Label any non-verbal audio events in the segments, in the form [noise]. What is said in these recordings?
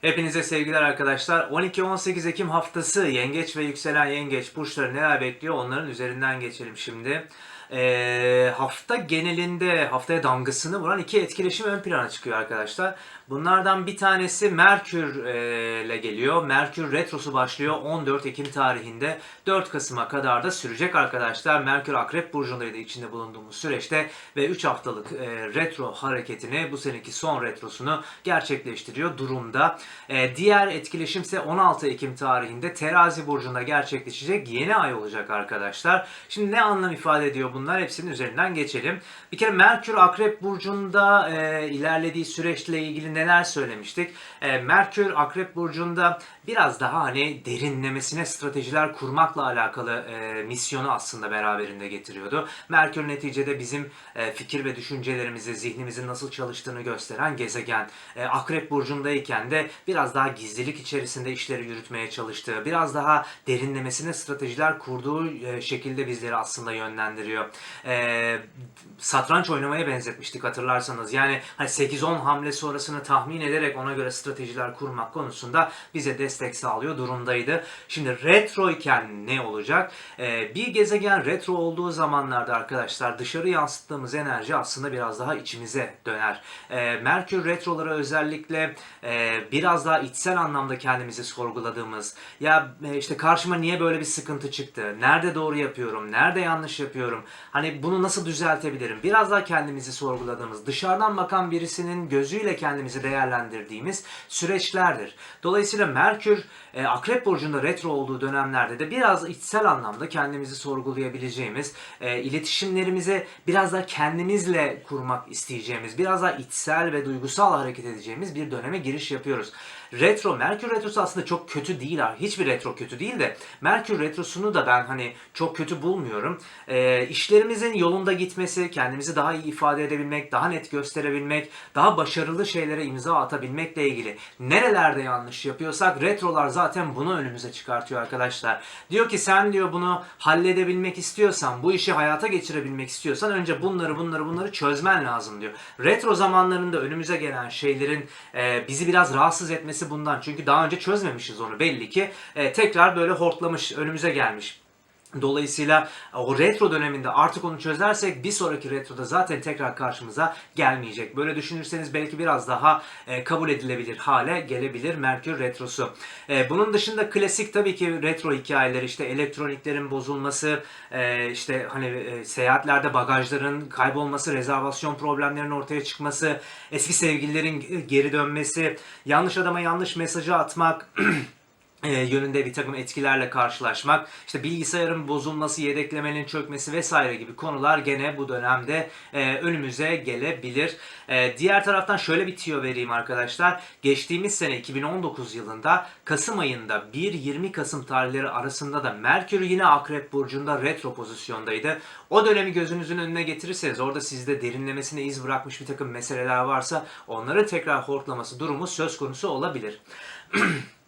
Hepinize sevgiler arkadaşlar. 12-18 Ekim haftası yengeç ve yükselen yengeç burçları neler bekliyor onların üzerinden geçelim şimdi. Ee, hafta genelinde haftaya damgasını vuran iki etkileşim ön plana çıkıyor arkadaşlar. Bunlardan bir tanesi Merkür e, ile geliyor. Merkür retrosu başlıyor 14 Ekim tarihinde 4 Kasım'a kadar da sürecek arkadaşlar. Merkür Akrep Burcu'ndaydı içinde bulunduğumuz süreçte ve 3 haftalık e, retro hareketini bu seneki son retrosunu gerçekleştiriyor durumda. E, diğer etkileşim ise 16 Ekim tarihinde Terazi Burcu'nda gerçekleşecek yeni ay olacak arkadaşlar. Şimdi ne anlam ifade ediyor bunlar? Hepsinin üzerinden geçelim. Bir kere Merkür Akrep Burcu'nda e, ilerlediği süreçle ilgili neler söylemiştik? E, Merkür Akrep Burcu'nda biraz daha hani derinlemesine stratejiler kurmakla alakalı e, misyonu aslında beraberinde getiriyordu. Merkür neticede bizim e, fikir ve düşüncelerimizi, zihnimizin nasıl çalıştığını gösteren gezegen. E, Akrep Burcu'ndayken de biraz daha gizlilik içerisinde işleri yürütmeye çalıştığı, biraz daha derinlemesine stratejiler kurduğu e, şekilde bizleri aslında yönlendiriyor. E, satranç oynamaya benzetmiştik hatırlarsanız. Yani hani 8-10 hamle sonrasını tahmin ederek ona göre stratejiler kurmak konusunda bize destek sağlıyor durumdaydı. Şimdi retro iken ne olacak? E, bir gezegen retro olduğu zamanlarda arkadaşlar dışarı yansıttığımız enerji aslında biraz daha içimize döner. E, Merkür retroları özellikle e, biraz daha içsel anlamda kendimizi sorguladığımız ya e, işte karşıma niye böyle bir sıkıntı çıktı? Nerede doğru yapıyorum? Nerede yanlış yapıyorum? Hani bunu nasıl düzeltebilirim? Biraz daha kendimizi sorguladığımız, dışarıdan bakan birisinin gözüyle kendimizi değerlendirdiğimiz süreçlerdir. Dolayısıyla Merkür e, Akrep Burcu'nda retro olduğu dönemlerde de biraz içsel anlamda kendimizi sorgulayabileceğimiz, e, iletişimlerimizi biraz daha kendimizle kurmak isteyeceğimiz, biraz daha içsel ve duygusal hareket edeceğimiz bir döneme giriş yapıyoruz. Retro, Merkür Retrosu aslında çok kötü değil. Hiçbir retro kötü değil de Merkür Retrosu'nu da ben hani çok kötü bulmuyorum. E, işlerimizin yolunda gitmesi, kendimizi daha iyi ifade edebilmek, daha net gösterebilmek, daha başarılı şeylere imza atabilmekle ilgili nerelerde yanlış yapıyorsak retrolar zaten bunu önümüze çıkartıyor arkadaşlar. Diyor ki sen diyor bunu halledebilmek istiyorsan, bu işi hayata geçirebilmek istiyorsan önce bunları bunları bunları çözmen lazım diyor. Retro zamanlarında önümüze gelen şeylerin e, bizi biraz rahatsız etmesi bundan. Çünkü daha önce çözmemişiz onu belli ki. E, tekrar böyle hortlamış, önümüze gelmiş. Dolayısıyla o retro döneminde artık onu çözersek bir sonraki retroda zaten tekrar karşımıza gelmeyecek. Böyle düşünürseniz belki biraz daha e, kabul edilebilir hale gelebilir Merkür retrosu. E, bunun dışında klasik tabii ki retro hikayeleri işte elektroniklerin bozulması, e, işte hani e, seyahatlerde bagajların kaybolması, rezervasyon problemlerinin ortaya çıkması, eski sevgililerin geri dönmesi, yanlış adama yanlış mesajı atmak [clears throat] e, yönünde bir takım etkilerle karşılaşmak, işte bilgisayarın bozulması, yedeklemenin çökmesi vesaire gibi konular gene bu dönemde e, önümüze gelebilir. E, diğer taraftan şöyle bir tiyo vereyim arkadaşlar. Geçtiğimiz sene 2019 yılında Kasım ayında 1-20 Kasım tarihleri arasında da Merkür yine Akrep Burcu'nda retro pozisyondaydı. O dönemi gözünüzün önüne getirirseniz orada sizde derinlemesine iz bırakmış bir takım meseleler varsa onları tekrar hortlaması durumu söz konusu olabilir. [clears throat]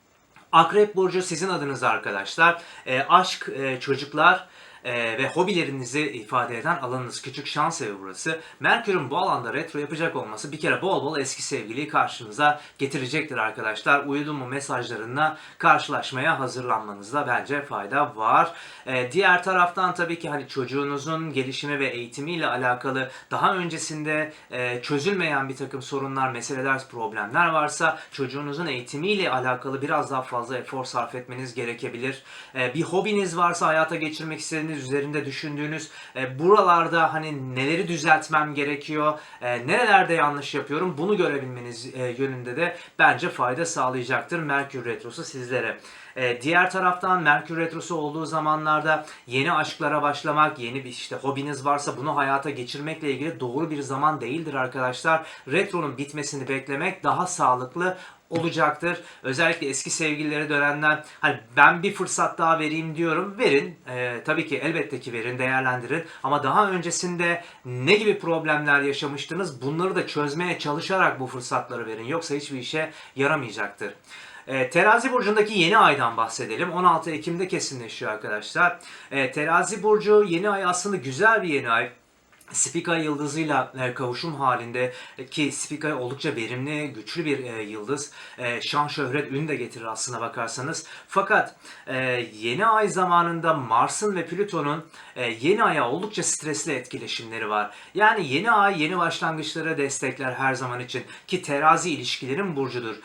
Akrep Burcu sizin adınız arkadaşlar. E, aşk, e, çocuklar e, ve hobilerinizi ifade eden alanınız. Küçük şans evi burası. Merkür'ün bu alanda retro yapacak olması bir kere bol bol eski sevgiliyi karşınıza getirecektir arkadaşlar. Uyudun mu mesajlarına karşılaşmaya hazırlanmanızda bence fayda var. E, diğer taraftan tabii ki hani çocuğunuzun gelişimi ve eğitimiyle alakalı daha öncesinde e, çözülmeyen bir takım sorunlar, meseleler, problemler varsa çocuğunuzun eğitimiyle alakalı biraz daha fazla efor sarf etmeniz gerekebilir. E, bir hobiniz varsa hayata geçirmek istediğiniz, üzerinde düşündüğünüz e, buralarda hani neleri düzeltmem gerekiyor, e, nerelerde yanlış yapıyorum bunu görebilmeniz e, yönünde de bence fayda sağlayacaktır Merkür Retrosu sizlere. E, diğer taraftan Merkür Retrosu olduğu zamanlarda yeni aşklara başlamak, yeni bir işte hobiniz varsa bunu hayata geçirmekle ilgili doğru bir zaman değildir arkadaşlar. Retronun bitmesini beklemek daha sağlıklı olacaktır. Özellikle eski sevgililere dönenler hani ben bir fırsat daha vereyim diyorum. Verin. Ee, tabii ki elbette ki verin, değerlendirin. Ama daha öncesinde ne gibi problemler yaşamıştınız? Bunları da çözmeye çalışarak bu fırsatları verin. Yoksa hiçbir işe yaramayacaktır. E, Terazi burcundaki yeni aydan bahsedelim. 16 Ekim'de kesinleşiyor arkadaşlar. E, Terazi burcu yeni ay aslında güzel bir yeni ay. Spica yıldızıyla e, kavuşum halinde e, ki Spica oldukça verimli, güçlü bir e, yıldız. Şan, şöhret, ün de getirir aslına bakarsanız. Fakat yeni ay zamanında Mars'ın ve Plüton'un yeni aya oldukça stresli etkileşimleri var. Yani yeni ay yeni başlangıçlara destekler her zaman için ki terazi ilişkilerin burcudur.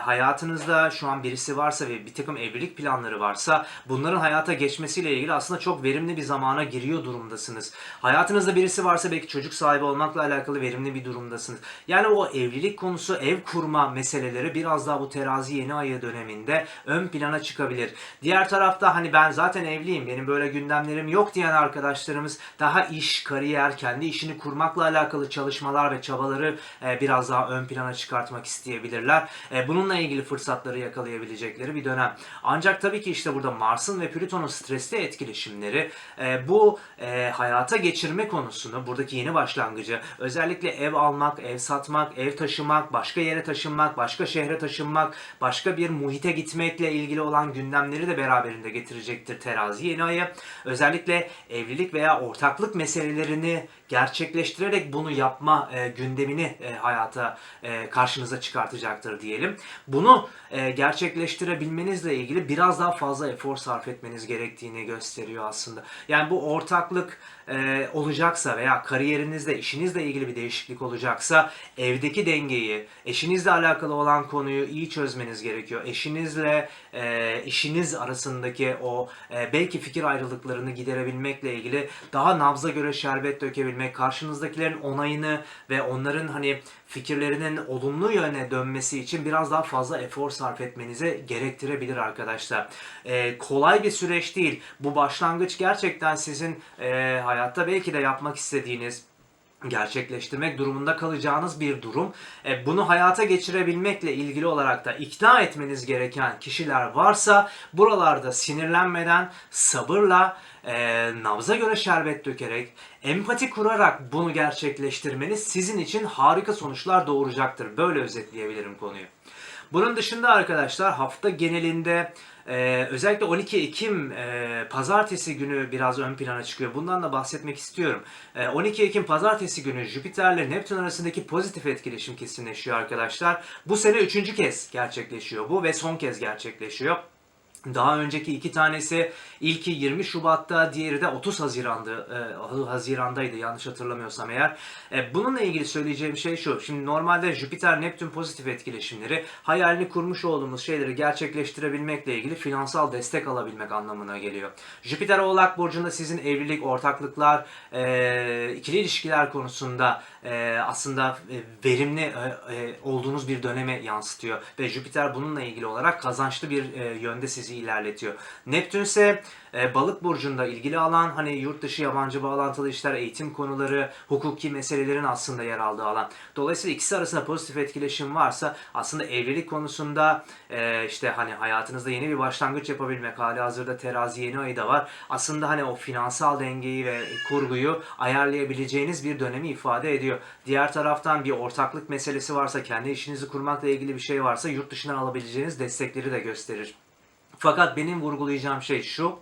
Hayatınızda şu an birisi varsa ve bir takım evlilik planları varsa bunların hayata geçmesiyle ilgili aslında çok verimli bir zamana giriyor durumdasınız. Hayatınızda birisi varsa belki çocuk sahibi olmakla alakalı verimli bir durumdasınız. Yani o evlilik konusu, ev kurma meseleleri biraz daha bu terazi yeni ayı döneminde ön plana çıkabilir. Diğer tarafta hani ben zaten evliyim, benim böyle gündemlerim yok diyen arkadaşlarımız daha iş, kariyer, kendi işini kurmakla alakalı çalışmalar ve çabaları e, biraz daha ön plana çıkartmak isteyebilirler. E, bununla ilgili fırsatları yakalayabilecekleri bir dönem. Ancak tabii ki işte burada Mars'ın ve Plüton'un stresli etkileşimleri e, bu hayata geçirme konusunu, buradaki yeni başlangıcı, özellikle ev almak, ev satmak, ev taşımak, başka yere taşınmak, başka şehre taşınmak, başka bir muhite gitmekle ilgili olan gündemleri de beraberinde getirecektir terazi yeni ayı. Özellikle evlilik veya ortaklık meselelerini gerçekleştirerek bunu yapma e, gündemini e, hayata e, karşınıza çıkartacaktır diyelim. Bunu e, gerçekleştirebilmenizle ilgili biraz daha fazla efor sarf etmeniz gerektiğini gösteriyor aslında. Yani bu ortaklık e, olacaksa veya kariyerinizde, işinizle ilgili bir değişiklik olacaksa evdeki dengeyi, eşinizle alakalı olan konuyu iyi çözmeniz gerekiyor. Eşinizle e, işiniz arasındaki o e, belki fikir ayrılıklarını giderebilmekle ilgili daha nabza göre şerbet dökebilmek, karşınızdakilerin onayını ve onların hani fikirlerinin olumlu yöne dönmesi için biraz daha fazla efor sarf etmenize gerektirebilir arkadaşlar. E, kolay bir süreç değil. Bu başlangıç gerçekten sizin e, hayatta belki de yapmak istediğiniz gerçekleştirmek durumunda kalacağınız bir durum. E, bunu hayata geçirebilmekle ilgili olarak da ikna etmeniz gereken kişiler varsa buralarda sinirlenmeden sabırla e, nabza göre şerbet dökerek empati kurarak bunu gerçekleştirmeniz sizin için harika sonuçlar doğuracaktır. Böyle özetleyebilirim konuyu. Bunun dışında arkadaşlar hafta genelinde ee, özellikle 12 Ekim e, pazartesi günü biraz ön plana çıkıyor. Bundan da bahsetmek istiyorum. Ee, 12 Ekim pazartesi günü Jüpiter ile Neptün arasındaki pozitif etkileşim kesinleşiyor arkadaşlar. Bu sene üçüncü kez gerçekleşiyor bu ve son kez gerçekleşiyor. Daha önceki iki tanesi ilki 20 Şubat'ta, diğeri de 30 Haziran'da, e, Haziran'daydı yanlış hatırlamıyorsam eğer. E, bununla ilgili söyleyeceğim şey şu. Şimdi normalde Jüpiter Neptün pozitif etkileşimleri hayalini kurmuş olduğumuz şeyleri gerçekleştirebilmekle ilgili finansal destek alabilmek anlamına geliyor. Jüpiter Oğlak burcunda sizin evlilik, ortaklıklar, e, ikili ilişkiler konusunda e, aslında e, verimli e, olduğunuz bir döneme yansıtıyor ve Jüpiter bununla ilgili olarak kazançlı bir yönde sizi ilerletiyor. Neptün ise balık burcunda ilgili alan hani yurt dışı yabancı bağlantılı işler, eğitim konuları, hukuki meselelerin aslında yer aldığı alan. Dolayısıyla ikisi arasında pozitif etkileşim varsa aslında evlilik konusunda işte hani hayatınızda yeni bir başlangıç yapabilmek hali hazırda terazi yeni ayı da var. Aslında hani o finansal dengeyi ve kurguyu ayarlayabileceğiniz bir dönemi ifade ediyor. Diğer taraftan bir ortaklık meselesi varsa, kendi işinizi kurmakla ilgili bir şey varsa yurt dışından alabileceğiniz destekleri de gösterir. Fakat benim vurgulayacağım şey şu.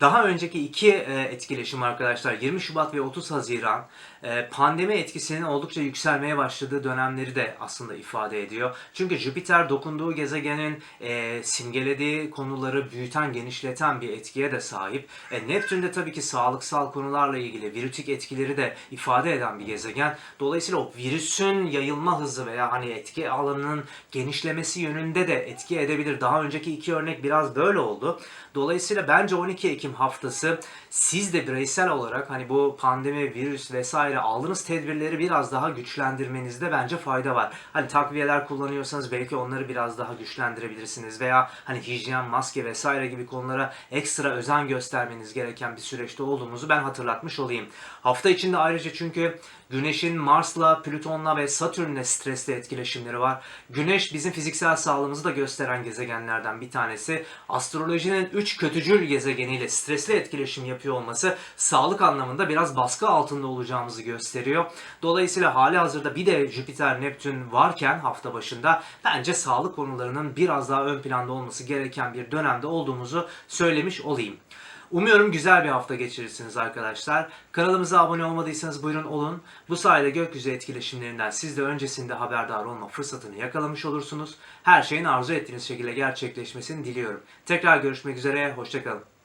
Daha önceki iki e, etkileşim arkadaşlar 20 Şubat ve 30 Haziran e, pandemi etkisinin oldukça yükselmeye başladığı dönemleri de aslında ifade ediyor. Çünkü Jüpiter dokunduğu gezegenin e, simgelediği konuları büyüten, genişleten bir etkiye de sahip. Neptün de tabii ki sağlıksal konularla ilgili virütik etkileri de ifade eden bir gezegen. Dolayısıyla o virüsün yayılma hızı veya hani etki alanının genişlemesi yönünde de etki edebilir. Daha önceki iki örnek biraz böyle oldu. Dolayısıyla bence 12 Ekim haftası siz de bireysel olarak hani bu pandemi, virüs vesaire aldığınız tedbirleri biraz daha güçlendirmenizde bence fayda var. Hani takviyeler kullanıyorsanız belki onları biraz daha güçlendirebilirsiniz veya hani hijyen, maske vesaire gibi konulara ekstra özen göstermeniz gereken bir süreçte olduğumuzu ben hatırlatmış olayım. Hafta içinde ayrıca çünkü Güneş'in Mars'la, Plüton'la ve Satürn'le stresli etkileşimleri var. Güneş bizim fiziksel sağlığımızı da gösteren gezegenlerden bir tanesi. Astrolojinin 3 kötücül gezegeniyle stresli etkileşim yapıyor olması sağlık anlamında biraz baskı altında olacağımızı gösteriyor. Dolayısıyla hali hazırda bir de Jüpiter, Neptün varken hafta başında bence sağlık konularının biraz daha ön planda olması gereken bir dönemde olduğumuzu söylemiş olayım. Umuyorum güzel bir hafta geçirirsiniz arkadaşlar. Kanalımıza abone olmadıysanız buyurun olun. Bu sayede gökyüzü etkileşimlerinden siz de öncesinde haberdar olma fırsatını yakalamış olursunuz. Her şeyin arzu ettiğiniz şekilde gerçekleşmesini diliyorum. Tekrar görüşmek üzere, hoşçakalın.